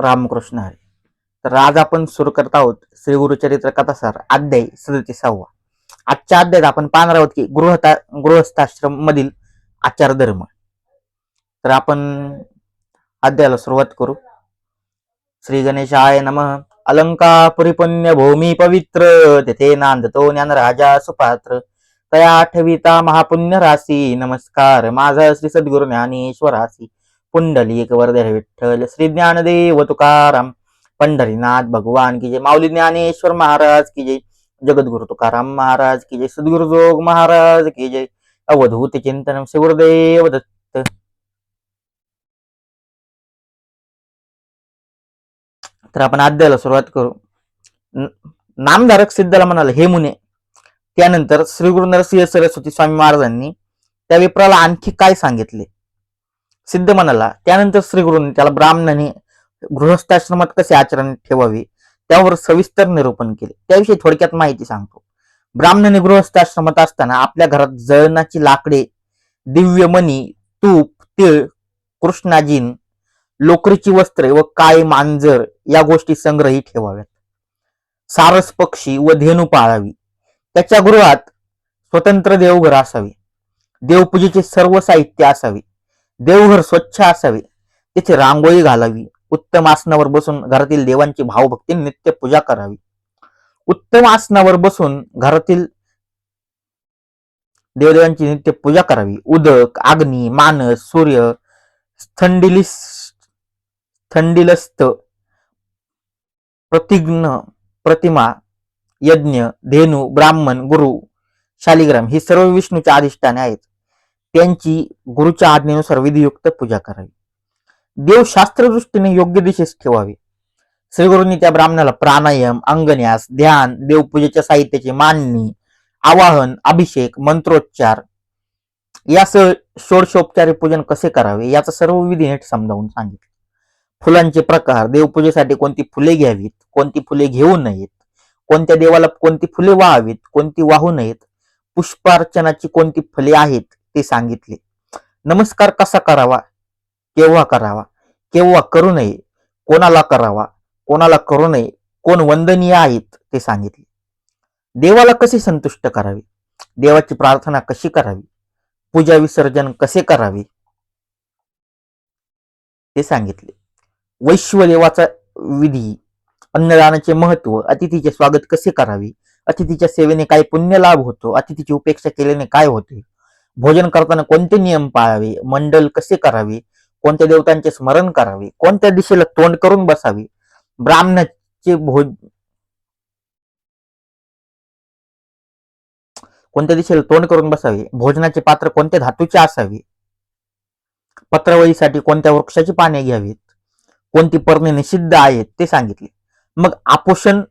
रामकृष्ण हरी. तर आज आपण सुरू करत आहोत श्री गुरुचरित्र कथासार अध्याय सदतीसावा. आजच्या अध्यायात आपण पाहणार आहोत की गृहता गृहस्थाश्रम मधील आचार धर्म. तर आपण अध्यायाला सुरुवात करू. श्री गणेशाय नम. अलंका परिपुण्य भूमी पवित्र. तेथे नांदतो ज्ञान राजा सुपात्र. तया आठविता महापुण्य राशी नमस्कार. माझा श्री सद्गुरु ज्ञानेश्वरासी पुंडलिक वरदे विठ्ठल श्री ज्ञानदेव तुकाराम. पंढरीनाथ भगवान की जय. माऊली ज्ञानेश्वर महाराज की जय. जगद्गुरु तुकाराम महाराज की जय. सद्गुरु जोग महाराज की जय. अवधूत चिंतन श्री गुरुदेव दत्त. तर आपण अध्यायाला सुरुवात करू. नामधारक सिद्धाला म्हणाल हे मुने त्यानंतर श्री गुरु नरसिंह सरस्वती स्वामी महाराजांनी त्या विप्राला आणखी काय सांगितले? सिद्ध म्हणाला त्यानंतर श्री गुरूंनी त्याला ब्राह्मणाने गृहस्थाश्रमात कसे आचरण ठेवावे त्यावर सविस्तर निरूपण केले. त्याविषयी थोडक्यात माहिती सांगतो. ब्राह्मणाने गृहस्थाश्रमात असताना आपल्या घरात जळणाची लाकडे दिव्य मणी तूप तीळ कृष्णाजीन लोकरीची वस्त्रे व काय मांजर या गोष्टी संग्रही ठेवाव्यात. सारस पक्षी व धेनू पाळावी. त्याच्या गृहात स्वतंत्र देवघर असावे. देवपूजेचे सर्व साहित्य असावे. देवघर स्वच्छ असावे. तिथे रांगोळी घालावी. उत्तम आसनावर बसून घरातील देवांची भावभक्ती नित्य पूजा करावी. उत्तम आसनावर बसून घरातील देवदेवांची नित्य पूजा करावी. उदक अग्नी मानस सूर्य स्थंडिलिस थंडिलस्त प्रतिज्ञ प्रतिमा यज्ञ धेनू ब्राह्मण गुरु शालिग्राम ही सर्व विष्णूची अधिष्ठाने आहेत. त्यांची गुरुच्या आज्ञेनुसार विधियुक्त पूजा करावी. देव शास्त्रदृष्टीने योग्य दिशेस ठेवावे. श्रीगुरूंनी त्या ब्राह्मणाला प्राणायाम अंगन्यास ध्यान देवपूजेच्या साहित्याची मांडणी आवाहन अभिषेक मंत्रोच्चार यासह षोडशोपचारी पूजन कसे करावे याचा सर्व विधी नीट समजावून सांगितले. फुलांचे प्रकार देवपूजेसाठी कोणती फुले घ्यावीत कोणती फुले घेऊ नयेत कोणत्या देवाला कोणती फुले वाहावीत कोणती वाहू नयेत पुष्पार्चनाची कोणती फले आहेत ते सांगितले. नमस्कार कसा करावा? केव्हा करावा? केव्हा करू नये? कोणाला करावा? कोणाला करू नये? कोण वंदनीय आहेत? ते सांगितले. देवाला कसे संतुष्ट करावे? देवाची प्रार्थना कशी करावी? पूजा विसर्जन कसे करावे? ते सांगितले. वैश्वदेवाचा विधी अन्नदानाचे महत्त्व अतिथीचे स्वागत कसे करावे? अतिथीच्या सेवेने काय पुण्य लाभ होतो? अतिथीची उपेक्षा केल्याने काय होते? भोजन करताना कोणते नियम पाळावे मंडल कसे करावे कोणत्या देवतांचे स्मरण करावे कोणत्या दिशेला तोंड करून बसावे ब्राह्मणाचे भोज कोणत्या दिशेला तोंड करून बसावे भोजनाचे पात्र कोणत्या धातूचे असावे पत्रावळीसाठी कोणत्या वृक्षाची पाने घ्यावीत कोणती पर्णे निषिद्ध आहेत ते सांगितले. मग आपोषण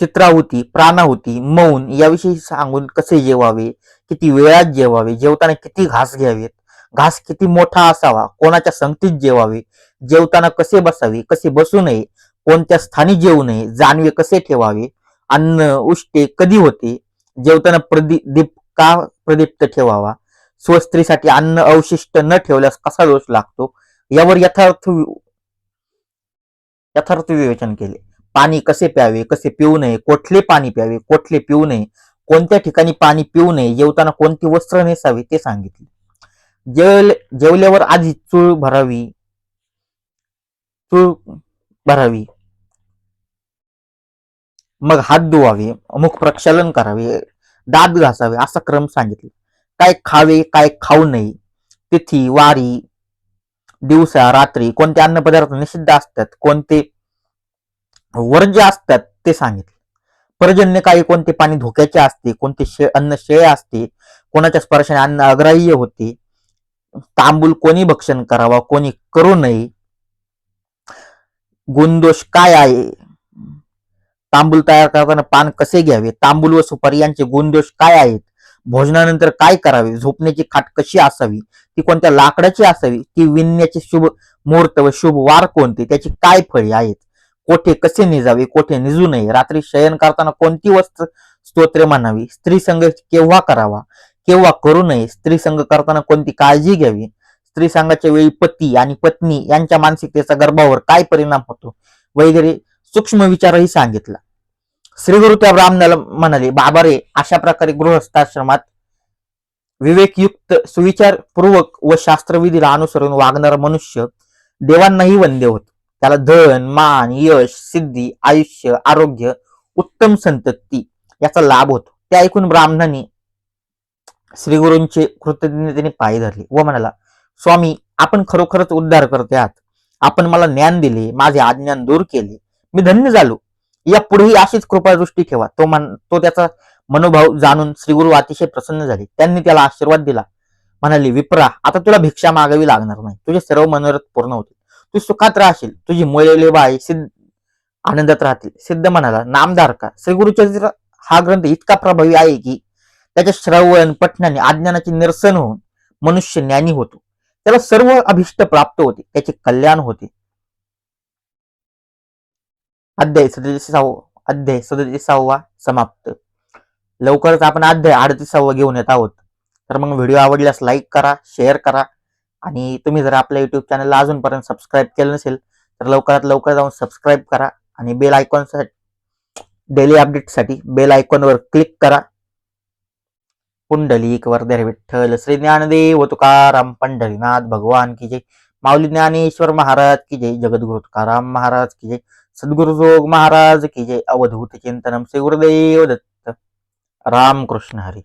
चित्राहुती प्राणाहुती मौन याविषयी सांगून कसे जेवावे? किती वेळात जेवावे? जेवताना किती घास घ्यावेत? घास किती मोठा असावा? कोणाच्या संगतीत जेवावे? जेवताना कसे बसावे? कसे बसू नये? कोणत्या स्थानी जेवू नये? जानवे कसे ठेवावे? अन्न उष्टे कधी होते? जेवताना प्रदीप दीप का प्रदीप्त ठेवावा? स्वस्त्रीसाठी अन्न अवशिष्ट न ठेवल्यास कसा दोष लागतो? यावर यथार्थ यथार्थ विवेचन केले. पाणी कसे प्यावे कसे पिऊ नये कोठले पाणी प्यावे कोठले पिऊ नये कोणत्या ठिकाणी पाणी पिऊ नये जेवताना कोणती वस्त्र नेसावे ते सांगितले. जेवल जेवल्यावर आधी चूळ भरावी चूळ भरावी. मग हात धुवावे मुख प्रक्षालन करावे दात घासावे असा क्रम सांगितले. काय खावे काय खाऊ नये तिथी वारी दिवसा रात्री कोणते अन्नपदार्थ निषिद्ध असतात कोणते वर्ज्य असतात ते सांगितले. पर्जन्य काही कोणते पाणी धोक्याचे असते कोणते शे अन्न शेळे असते कोणाच्या स्पर्शाने अन्न अग्राह्य होते तांबूल कोणी भक्षण करावा कोणी करू नये गुणदोष काय आहे? तांबूल तयार करताना पान कसे घ्यावे? तांबूल व सुपारी यांचे गुणदोष काय आहेत? भोजनानंतर काय करावे? झोपण्याची खाट कशी असावी? ती कोणत्या लाकडाची असावी? ती विणण्याचे शुभ मुहूर्त व शुभ वार कोणते? त्याची काय फळी आहेत? कोठे कसे निजावे कोठे निजू नये. रात्री शयन करताना कोणती वस्त्र स्तोत्रे म्हणावी? स्त्री संघ केव्हा करावा? केव्हा करू नये? स्त्री संघ करताना कोणती काळजी घ्यावी? स्त्री संघाच्या वेळी पती आणि पत्नी यांच्या मानसिकतेचा गर्भावर काय परिणाम होतो? वगैरे सूक्ष्म विचारही सांगितला. श्रीगुरु त्या ब्राह्मणाला म्हणाले बाबा रे अशा प्रकारे गृहस्थाश्रमात विवेकयुक्त सुविचारपूर्वक व शास्त्रविधीला अनुसरून वागणारा मनुष्य देवांनाही वंदे होतो. त्याला धन मान यश सिद्धी आयुष्य आरोग्य उत्तम संतती याचा लाभ होतो. ते ऐकून ब्राह्मणाने श्रीगुरूंचे कृतज्ञतेने पाय धरले व म्हणाला स्वामी आपण खरोखरच उद्धार करते आहात आपण मला ज्ञान दिले माझे अज्ञान दूर केले. मी धन्य झालो. या पुढेही अशीच कृपादृष्टी ठेवा. तो मन तो त्याचा मनोभाव जाणून श्रीगुरु अतिशय प्रसन्न झाले. त्यांनी त्याला आशीर्वाद दिला. म्हणाले विप्रा आता तुला भिक्षा मागावी लागणार नाही. तुझे सर्व मनोरथ पूर्ण होते तू सुखात राहशील. तुझी मुळे बाई सिद्ध आनंदात राहतील. सिद्ध म्हणाला नामधारका श्रीगुरुचरित्र हा ग्रंथ इतका प्रभावी आहे की त्याच्या श्रवण पठणाने अज्ञानाचे निरसन होऊन मनुष्य ज्ञानी होतो. त्याला सर्व अभिष्ट प्राप्त होते. त्याचे कल्याण होते. अध्याय सदतीसावा अध्याय सदतीसावा समाप्त. लवकरच आपण अध्याय अडतीसावा घेऊन येत आहोत. तर मग व्हिडिओ आवडल्यास लाईक करा शेअर करा आणि तुम्ही जर आपल्या युट्यूब चॅनलला अजूनपर्यंत सबस्क्राईब केलं नसेल तर लवकरात लवकर जाऊन सबस्क्राईब करा आणि बेल आयकॉनसाठी डेली अपडेटसाठी बेल आयकॉनवर क्लिक करा. पुंडलिक वरदर विठ्ठल श्री ज्ञानदेव तुकाराम पंढरीनाथ भगवान की जय. माऊली ज्ञानेश्वर महाराज की जय. जगद्गुरु तुकाराम महाराज की जय. सद्गुरु जोग महाराज की जय. अवधूत चिंतनम श्री गुरुदेव दत्त. राम कृष्ण हरी.